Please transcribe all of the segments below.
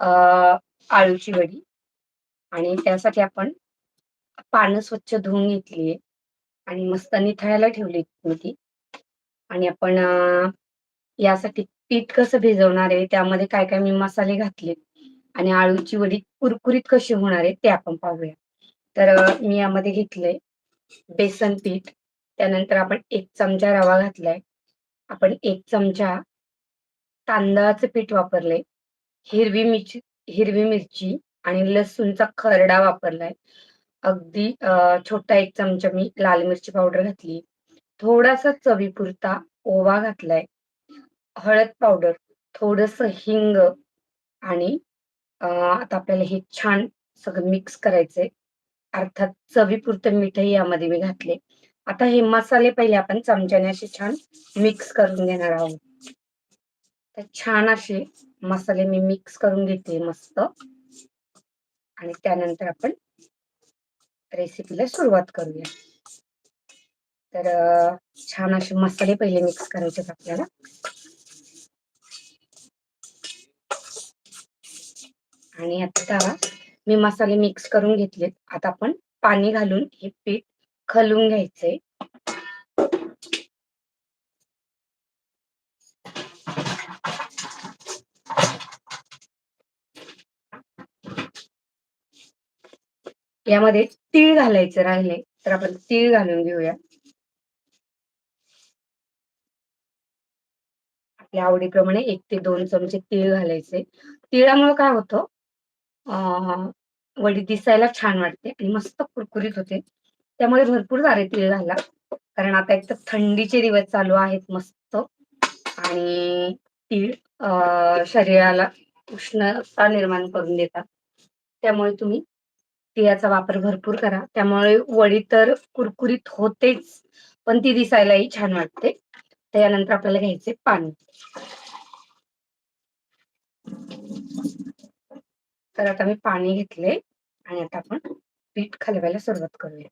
आळूची वडी आणि त्यासाठी आपण पानं स्वच्छ धुवून घेतली आणि मस्त निथळायला ठेवली मी ती. आणि आपण यासाठी पीठ कसं भिजवणार आहे त्यामध्ये काय काय मी मसाले घातले आणि आळूची वडी कुरकुरीत कशी होणार आहे ते आपण पाहूया. तर मी यामध्ये घेतलंय बेसन पीठ त्यानंतर आपण एक चमचा रवा घातलाय आपण एक चमचा तांदळाचं पीठ वापरले हिरवी मिरची हिरवी मिरची आणि लसूणचा खरडा वापरलाय. अगदी छोटा एक चमचा मी लाल मिरची पावडर घातली. थोडासा चवीपुरता ओवा घातलाय. हळद पावडर थोडस हिंग आणि आता आपल्याला हे छान सगळं मिक्स करायचंय. अर्थात चवीपुरतं मिठही यामध्ये मी घातले आता हे मसाले पहिले आपण चमच्याने असे छान मिक्स करून घेणार आहोत. तर छान असे मसाले मी मिक्स करून घेते मस्त. आणि त्यानंतर आपण रेसिपीला सुरुवात करूया. तर छान असे मसाले पहिले मिक्स करायचे आपल्याला. आणि आता मी मसाले मिक्स करून घेतलेत. आता आपण पाणी घालून हे पीठ खलून घ्यायचंय. यामध्ये तीळ घालायचं राहिले तर आपण तीळ घालून घेऊया. आपल्या आवडीप्रमाणे एक ते दोन चमचे तीळ घालायचे. तिळामुळे काय होतं? वडी दिसायला छान वाटते आणि मस्त कुरकुरीत होते. त्यामुळे भरपूर सारे तीळ घाला. कारण आता एक तर थंडीचे दिवस चालू आहेत मस्त. आणि तीळ शरीराला उष्णता निर्माण करून देतात. त्यामुळे तुम्ही याचा वापर भरपूर करा. त्यामुळे वडी तर कुरकुरीत होतेच पण ती दिसायलाही छान वाटते. त्यानंतर आपल्याला घ्यायचे पाणी. तर आता मी पाणी घेतले आणि आता आपण पीठ खालवायला सुरुवात करूया.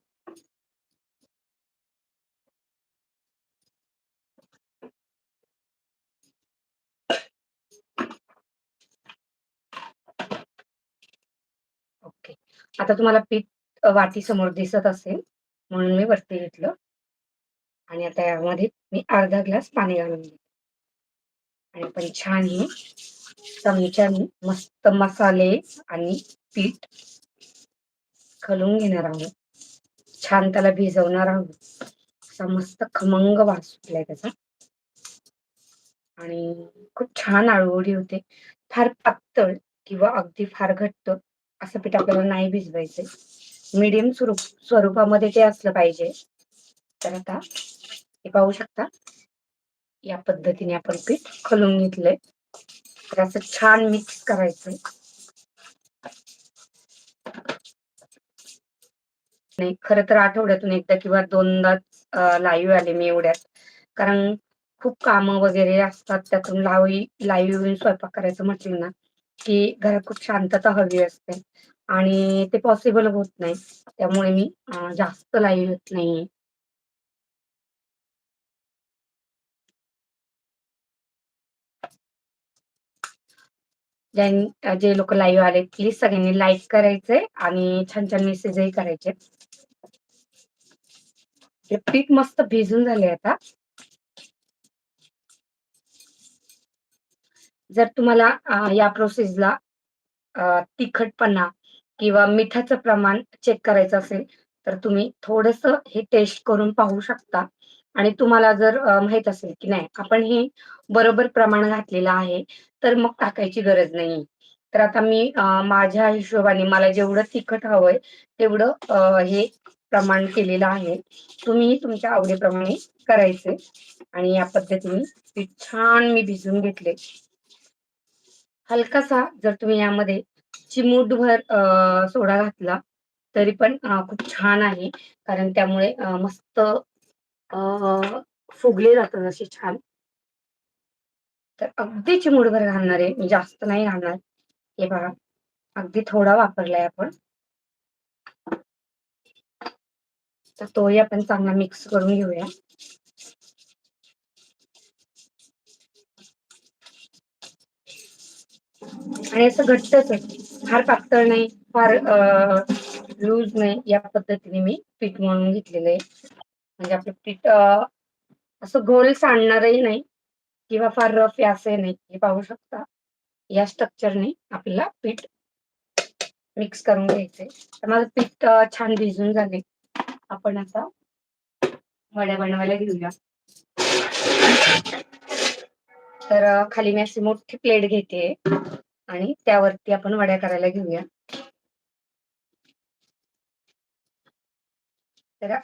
आता तुम्हाला पीठ वाटी समोर दिसत असेल म्हणून मी वरती घेतलं. आणि आता यामध्ये मी अर्धा ग्लास पाणी घालून घेतलं आणि आपण छान ही चमच्याने मस्त मसाले आणि पीठ खलून घेणार आहोत. छान त्याला भिजवणार आहोत. असा मस्त खमंग वास सुटलाय त्याचा. आणि खूप छान आळूवडी होते. फार पातळ किंवा अगदी फार घट्ट असं पीठ आपल्याला नाही भिजवायचंय. मीडियम स्वरूप स्वरूपामध्ये ते असलं पाहिजे. तर आता हे पाहू शकता. या पद्धतीने आपण पीठ खलून घेतलंय. तर असं छान मिक्स करायचंय. नाही खर तर आठवड्यातून एकदा किंवा दोनदा लाईव्ह आले मी एवढ्यात. कारण खूप काम वगैरे असतात. त्यातून लावी लाईव्ह येऊन स्वयंपाक करायचं म्हटलं ना की घरात खूप शांतता हवी असते. आणि ते पॉसिबल होत नाही. त्यामुळे मी जास्त लाईव्ह येत नाहीये. जे लोक लाईव्ह आले प्लीज सगळ्यांनी लाईक करायचे आणि छान छान मेसेजही करायचे. पीठ मस्त भिजून झाले आता. जर तुम्हाला या प्रोसेसला तिखटपणा किंवा मिठाचं प्रमाण चेक करायचं असेल तर तुम्ही थोडस हे टेस्ट करून पाहू शकता. आणि तुम्हाला जर माहीत असेल की नाही आपण हे बरोबर प्रमाण घातलेलं आहे तर मग टाकायची गरज नाही. तर आता मी माझ्या हिशोबाने मला जेवढं तिखट हवंय तेवढं हे प्रमाण केलेलं आहे. तुम्ही तुमच्या आवडीप्रमाणे करायचे. आणि या पद्धतीने छान मी भिजून घेतले. हलकासा जर तुम्ही यामध्ये चिमूटभर सोडा घातला तरी पण खूप छान आहे. कारण त्यामुळे मस्त फुगले जातात असे छान. तर अगदी चिमूटभर घालणार आहे मी जास्त नाही घालणार. हे बघा अगदी थोडा वापरलाय आपण. तर तोही आपण चांगला मिक्स करून घेऊया. आणि असं घट्टच आहे. फार पातळ नाही फार लूज नाही या पद्धतीने मी पीठ म्हणून घेतलेलं आहे. म्हणजे आपलं पीठ असं गोल सांडणारही नाही किंवा फार रफ असं नाही. हे पाहू शकता. या स्ट्रक्चरने आपल्याला पीठ मिक्स करून घ्यायचंय. तर माझं पीठ छान भिजून झाले आपण आता वड्या बनवायला घेऊया. तर खाली मी अशी मोठी प्लेट घेते आणि त्यावरती आपण वड्या करायला घेऊया. तर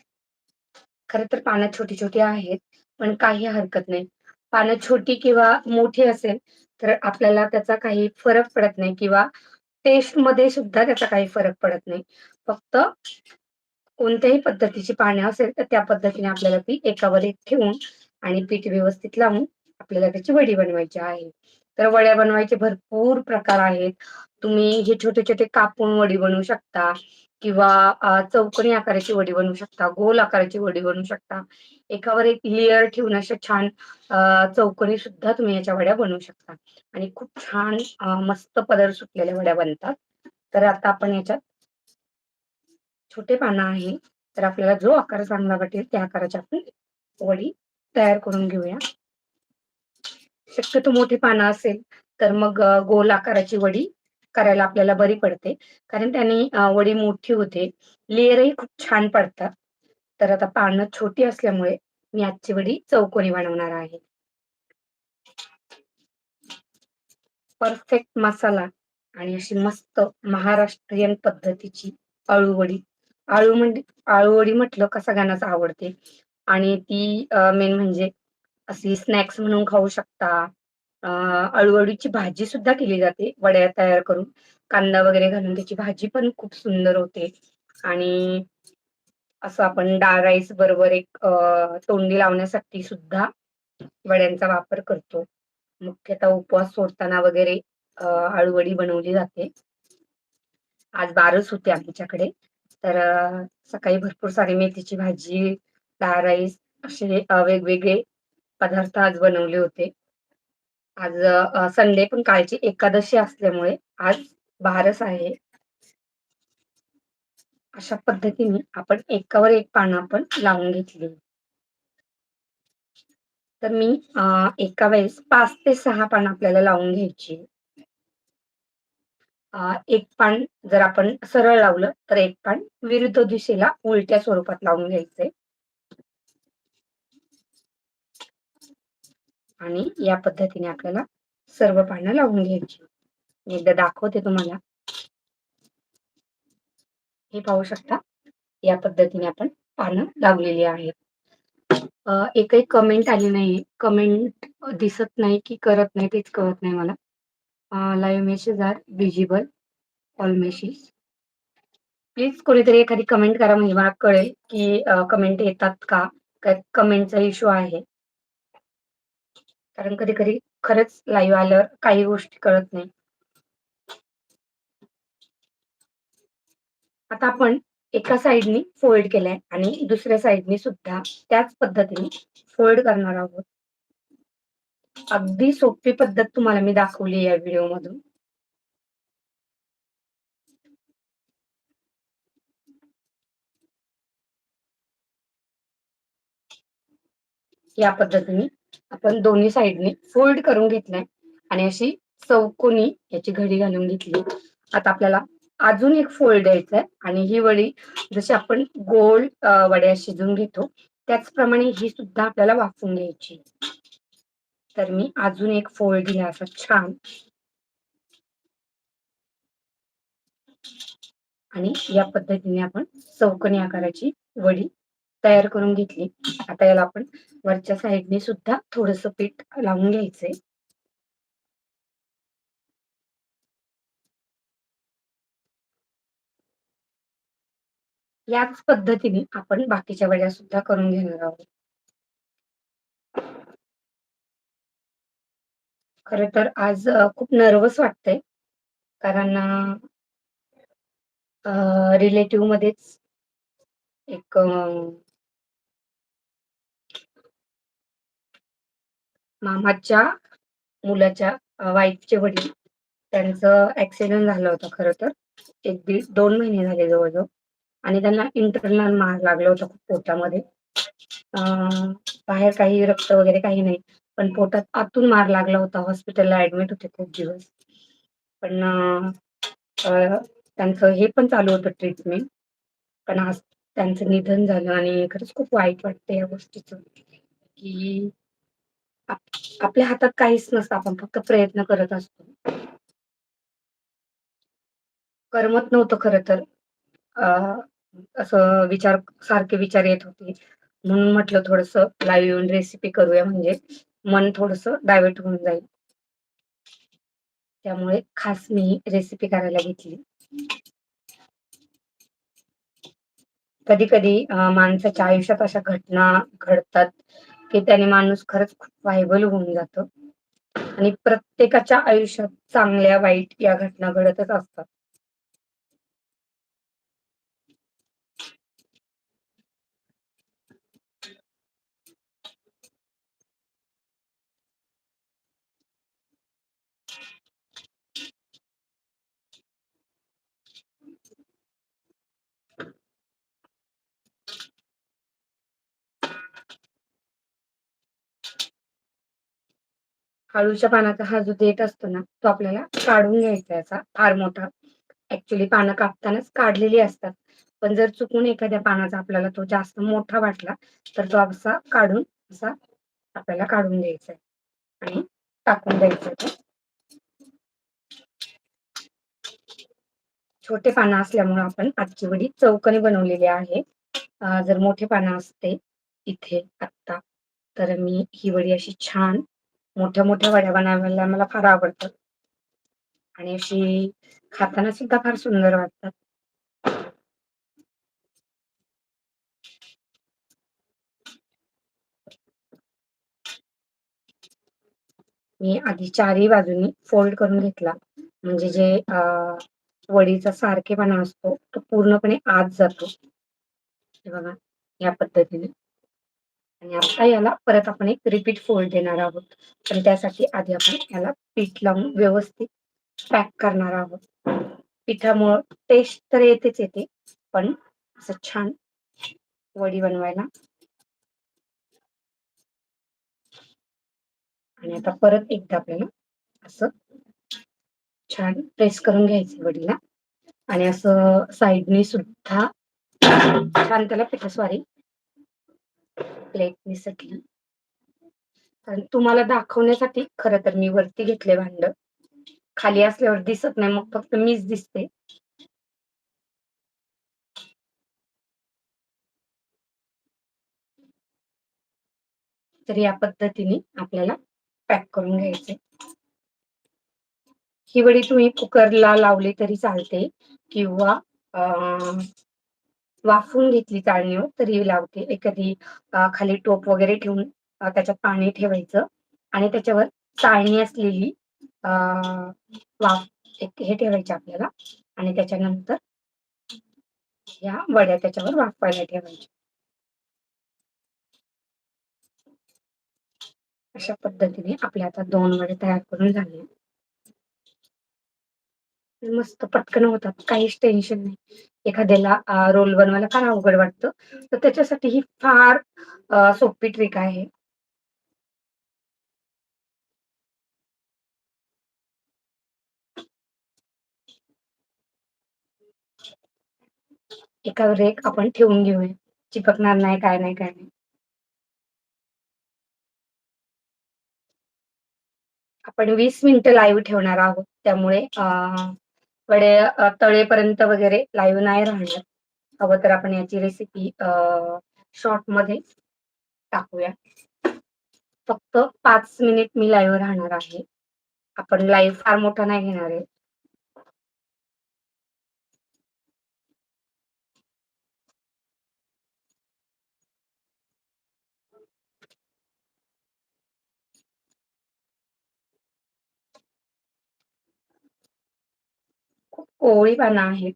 खर तर पानं छोटी छोटी आहेत पण काही हरकत नाही. पानं छोटी किंवा मोठी असेल तर आपल्याला त्याचा काही फरक पडत नाही किंवा टेस्टमध्ये सुद्धा त्याचा काही फरक पडत नाही. फक्त कोणत्याही पद्धतीची पाने असेल तर त्या पद्धतीने आपल्याला ती एकावर एक ठेवून आणि पीठ व्यवस्थित लावून आपल्याला त्याची वडी बनवायची आहे. तर वड्या बनवायचे भरपूर प्रकार आहेत. तुम्ही हे छोटे छोटे कापून वडी बनवू शकता किंवा चौकनी आकाराची वडी बनवू शकता गोल आकाराची वडी बनवू शकता. एकावर एक लेअर ठेवून अशा छान चौकनी सुद्धा तुम्ही याच्या वड्या बनवू शकता. आणि खूप छान मस्त पदर सुटलेल्या वड्या बनतात. तर आता आपण याच्यात छोटे पानं आहे. तर आपल्याला जो आकार चांगला वाटेल त्या आकाराची आपण वडी तयार करून घेऊया. शक्यतो मोठी पानं असेल तर मग गोल आकाराची वडी करायला आपल्याला बरी पडते. कारण त्याने वडी मोठी होते. लेअरही खूप छान पडतात. तर आता पानं छोटी असल्यामुळे मी आजची वडी चौकोनी बनवणार आहे. परफेक्ट मसाला आणि अशी मस्त महाराष्ट्रीयन पद्धतीची अळूवडी आळू म्हणजे आळूवडी म्हटलं का सगळ्यांनाच आवडते? आणि ती मेन म्हणजे अशी स्नॅक्स म्हणून खाऊ शकता. अळूअळूची भाजी सुद्धा केली जाते वड्या तयार करून. कांदा वगैरे घालून त्याची भाजी पण खूप सुंदर होते. आणि असं आपण डाळ राईस बरोबर एक तोंडी लावण्यासाठी सुद्धा वड्यांचा वापर करतो. मुख्यतः उपवास सोडताना वगैरे आळूवडी बनवली जाते. आज बारस होते आमच्याकडे. तर सकाळी भरपूर सारी मेथीची भाजी डाळ राईस असे वेगवेगळे पदार्थ आज बनवले होते. आज संडे पण कालची एकादशी असल्यामुळे आज बारस आहे. अशा पद्धतीने आपण एकावर एक पानं आपण लावून घेतली. तर मी एका वेळेस पाच ते सहा पानं आपल्याला लावून घ्यायची. एक पान जर आपण सरळ लावलं तर एक पान विरुद्ध दिशेला उलट्या स्वरूपात लावून घ्यायचंय. आणि या पद्धतीने आपल्याला सर्व पानं लावून घ्यायची. एकदा दाखवते तुम्हाला. हे पाहू शकता या पद्धतीने आपण पानं लावलेली आहेत. एकही कमेंट आली नाही. कमेंट दिसत नाही की करत नाही तेच कळत नाही मला. Live message are visible all message please कोणीतरी एखादी कमेंट करा म्हणजे मला कळेल की कमेंट येतात का? कमेंटचा इश्यू आहे. कारण कधी कधी खरंच लाईव्ह आल्यावर काही गोष्टी कळत नाही. आता आपण एका साइडनी फोल्ड केलाय आणि दुसऱ्या साइडनी सुद्धा त्याच पद्धतीने फोल्ड करणार आहोत. अगदी सोपी पद्धत तुम्हाला मी दाखवली या व्हिडिओ मधून. या पद्धतीने आपण दोन्ही साइडने फोल्ड करून घेतलाय. आणि अशी चौकोनी याची घडी घालून घेतली. आता आपल्याला अजून एक फोल्ड द्यायचा आहे आणि ही वडी जशी आपण गोल वड्या शिजून घेतो त्याचप्रमाणे ही सुद्धा आपल्याला वाफून घ्यायची. तर मी अजून एक फोल्ड दिला असा छान. आणि या पद्धतीने आपण चौकणी आकाराची वडी तयार करून घेतली. आता याला आपण वरच्या साईडने सुद्धा थोडस पीठ लावून घ्यायचंय. याच पद्धतीने आपण बाकीच्या वड्या सुद्धा करून घेणार आहोत. खर तर आज खूप नर्वस वाटतंय. कारण रिलेटिव्ह मध्येच एक मामाच्या मुलाच्या वाईफचे वडील. त्यांचं ऍक्सिडेंट झालं होतं खर तर. एक दीड दोन महिने झाले जवळजवळ. आणि त्यांना इंटरनल मार लागलं होतं खूप पोटामध्ये. बाहेर काही रक्त वगैरे काही नाही. पण पोटात आतून मार लागला होता. हॉस्पिटलला ऍडमिट होते खूप दिवस. पण त्यांचं हे पण चालू होतं ट्रीटमेंट पण आज त्यांचं निधन झालं आणि खरंच खूप वाईट वाटतं या गोष्टीचं. की आपल्या हातात काहीच नसतं. आपण फक्त प्रयत्न करत असतो. करमत नव्हतं खर तर. असं विचार सारखे विचार येत होते. म्हणून म्हटलं थोडस लाईव्ह येऊन रेसिपी करूया. म्हणजे मन थोडस डायवर्ट होऊन जाईल. त्यामुळे खास मी रेसिपी करायला घेतली. कधी कधी माणसाच्या आयुष्यात अशा घटना घडतात. की त्याने माणूस खरंच खूप व्हायबल होऊन जात. आणि प्रत्येकाच्या आयुष्यात चांगल्या वाईट या घटना घडतच असतात. काळूच्या पानाचा हा जो देठ असतो ना तो आपल्याला काढून घ्यायचा याचा फार मोठा. ऍक्च्युली पानं कापतानाच काढलेली असतात. पण जर चुकून एखाद्या पानाचा आपल्याला तो जास्त मोठा वाटला तर तो असा काढून असा आपल्याला काढून द्यायचा आहे. आणि टाकून द्यायचं छोटे पानं असल्यामुळे आपण आजची वडी चौकनी बनवलेली आहे. जर मोठे पानं असते इथे आत्ता तर मी ही वडी अशी छान मोठ्या मोठ्या वड्या बनवायला मला फार आवडतात. आणि अशी खाताना सुद्धा फार सुंदर वाटतात. मी आधी चारही बाजूनी फोल्ड करून घेतला. म्हणजे जे वडीचा सारखेपणा असतो तो पूर्णपणे आत जातो. हे बघा या पद्धतीने. आणि आता याला परत आपण एक रिपीट फोल्ड देणार आहोत. पण त्यासाठी आधी आपण याला पीठ लावून व्यवस्थित पॅक करणार आहोत. पिठामुळं टेस्ट तर येतेच येते पण असं छान वडी बनवायला. आणि आता परत एकदा आपल्याला असं छान प्रेस करून घ्यायचं वडीला. आणि असं साईडनी सुद्धा छान त्याला पिठस्वारी प्लेट सटली कारण तुम्हाला दाखवण्यासाठी खर तर मी वरती घेतले भांड. खाली असल्यावर दिसत नाही मग फक्त मीच दिसते. तर या पद्धतीने आपल्याला पॅक करून घ्यायचे. ही वडी तुम्ही कुकरला लावली तरी चालते किंवा वाफवून वाफून घेतली चाळणीवर हो, तरी लावते. एखादी खाली टोप वगैरे ठेवून त्याच्यात पाणी ठेवायचं. आणि त्याच्यावर चाळणी असलेली अ वाफ एक हे ठेवायचे आपल्याला. आणि त्याच्यानंतर या वड्या त्याच्यावर वाफवायला ठेवायच्या. अशा पद्धतीने आपल्या आता दोन वडे तयार करून झाले. मस्त पटकन होतात काहीच टेन्शन नाही. एखाद्याला रोल बनवायला फार अवघड वाटतं. तर त्याच्यासाठी ही फार सोपी ट्रिक आहे. एकावर एक आपण ठेवून घेऊया. चिपकणार नाही काय नाही काय नाही. आपण वीस मिनिटं लाईव्ह ठेवणार आहोत. त्यामुळे वडे तळेपर्यंत वगैरे लाईव्ह नाही राहणार. हवं तर आपण याची रेसिपी अ शॉर्टमध्ये टाकूया. फक्त पाच मिनिट मी लाईव्ह राहणार आहे. आपण लाईव्ह फार मोठा नाही घेणार आहे. कोवळी पानं आहेत.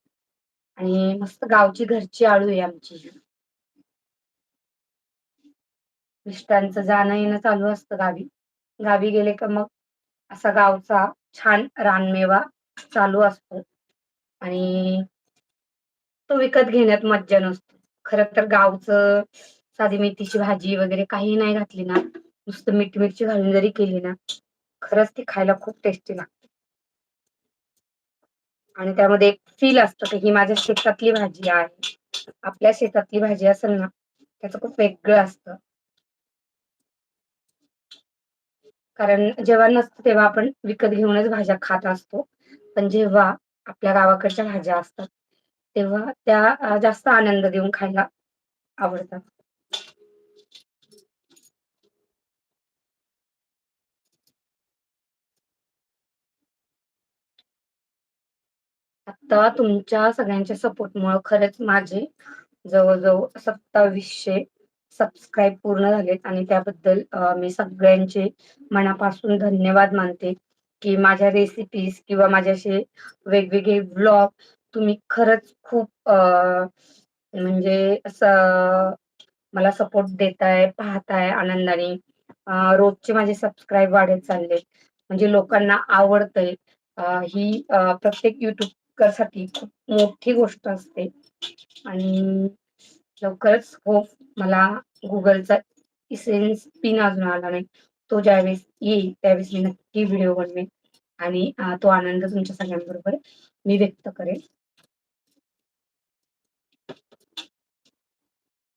आणि मस्त गावची घरची आळू आहे आमची. मिस्टरांचं जाणं येणं चालू असतं गावी. गावी गेले का मग असा गावचा छान रानमेवा चालू असतो. आणि तो विकत घेण्यात मज्जा नसतो. खर तर गावचं साधी मेथीची भाजी वगैरे काही नाही घातली ना नुसतं मीठ मिरची घालून जरी केली ना खरंच ती खायला खूप टेस्टी लागते. आणि त्यामध्ये एक फील असतं की ही माझ्या शेतातली भाजी आहे. आपल्या शेतातली भाजी असेल ना त्याचं खूप वेगळं असतं. कारण जेव्हा नसतं तेव्हा आपण विकत घेऊनच भाज्या खात असतो. पण जेव्हा आपल्या गावाकडच्या भाज्या असतात तेव्हा त्या जास्त आनंद देऊन खायला आवडतात. आता तुमच्या सगळ्यांच्या सपोर्टमुळं खरंच माझे जवळजवळ सत्तावीसशे सबस्क्राईब पूर्ण झालेत आणि त्याबद्दल मी सगळ्यांचे मनापासून धन्यवाद मानते की माझ्या रेसिपीज किंवा माझ्याशी वेगवेगळे ब्लॉग तुम्ही खरंच खूप अ म्हणजे असं मला सपोर्ट देताय पाहताय आनंदाने. रोजचे माझे सबस्क्राईब वाढत चालले म्हणजे लोकांना आवडतंय ही प्रत्येक युट्यूब साठी खूप मोठी गोष्ट असते. आणि लवकरच हो मला गुगलचा इसेन्स पिन अजून आला नाही. तो ज्यावेळेस येईल त्यावेळेस मी नक्की व्हिडिओ बनवेन. आणि तो आनंद तुमच्या सगळ्यांबरोबर मी व्यक्त करेन.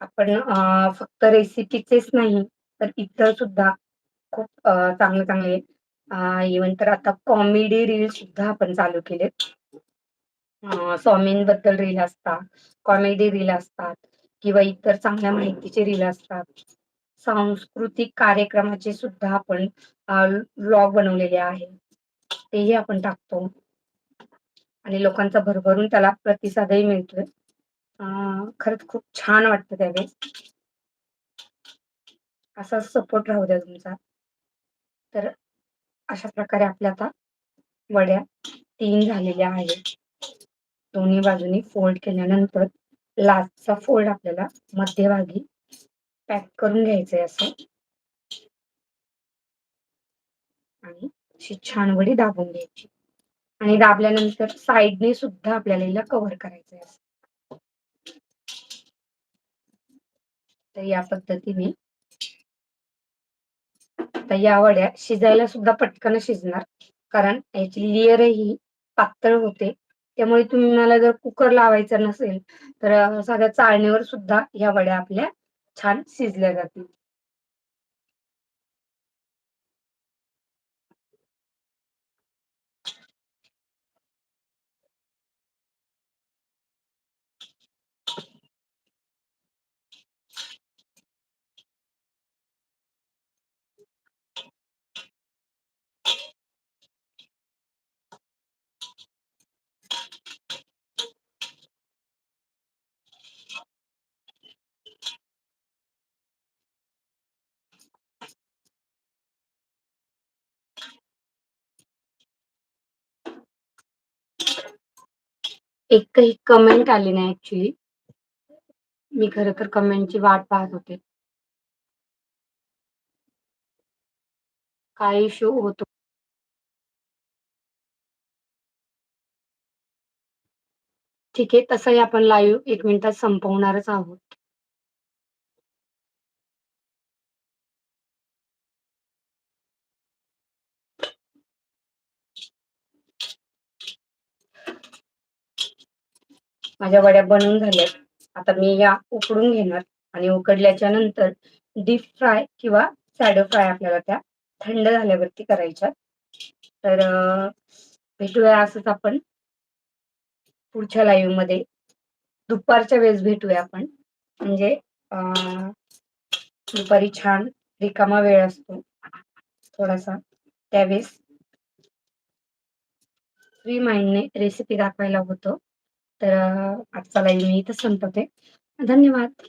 आपण फक्त रेसिपीचेच नाही तर इतर सुद्धा खूप चांगले चांगले इव्हन तर आता कॉमेडी रील सुद्धा आपण चालू केलेत. स्वामींबद्दल रील असतात कॉमेडी रील असतात किंवा इतर चांगल्या माहितीचे रील असतात. सांस्कृतिक कार्यक्रमाचे सुद्धा आपण व्लॉग बनवलेले आहे. तेही आपण टाकतो. आणि लोकांचा भरभरून त्याला प्रतिसादही मिळतोय. खरंच खूप छान वाटतं त्यावेळेस. असा सपोर्ट राहू द्या तुमचा. तर अशा प्रकारे आपल्या आता वड्या तीन झालेल्या आहेत. दोन्ही बाजूनी फोल्ड केल्यानंतर लास्टचा फोल्ड आपल्याला मध्यभागी पॅक करून घ्यायचंय असं. आणि अशी छान वडी दाबून घ्यायची. आणि दाबल्यानंतर साईडने सुद्धा आपल्याला हिला कव्हर करायचंय असं. तर या पद्धतीने आता या वड्या शिजायला सुद्धा पटकन शिजणार. कारण याची लेअरही पातळ होते. त्यामुळे तुम्हाला जर कुकर लावायचा नसेल तर साध्या चाळणीवर सुद्धा ह्या वड्या आपल्या छान शिजल्या जातील. एकही कमेंट आली नाही ऍक्च्युली मी खर तर कमेंटची वाट पाहत होते. काय इश्यू होतो? ठीक आहे तसंही आपण लाईव्ह एक मिनिटात संपवणारच आहोत. माझ्या वड्या बनवून झाल्यात. आता मी या उकडून घेणार आणि उकडल्याच्या नंतर डीप फ्राय किंवा सॅडो फ्राय आपल्याला त्या थंड झाल्यावरती करायच्या तर भेटूया असंच आपण पुढच्या लाईव्हमध्ये. दुपारच्या वेळेस भेटूया आपण. म्हणजे दुपारी छान रिकामा वेळ असतो. थोडासा त्यावेळेस. फ्री माइंडने रेसिपी दाखवायला होतं. तर आजचा लाईव्ह मी इथं संपवते. धन्यवाद.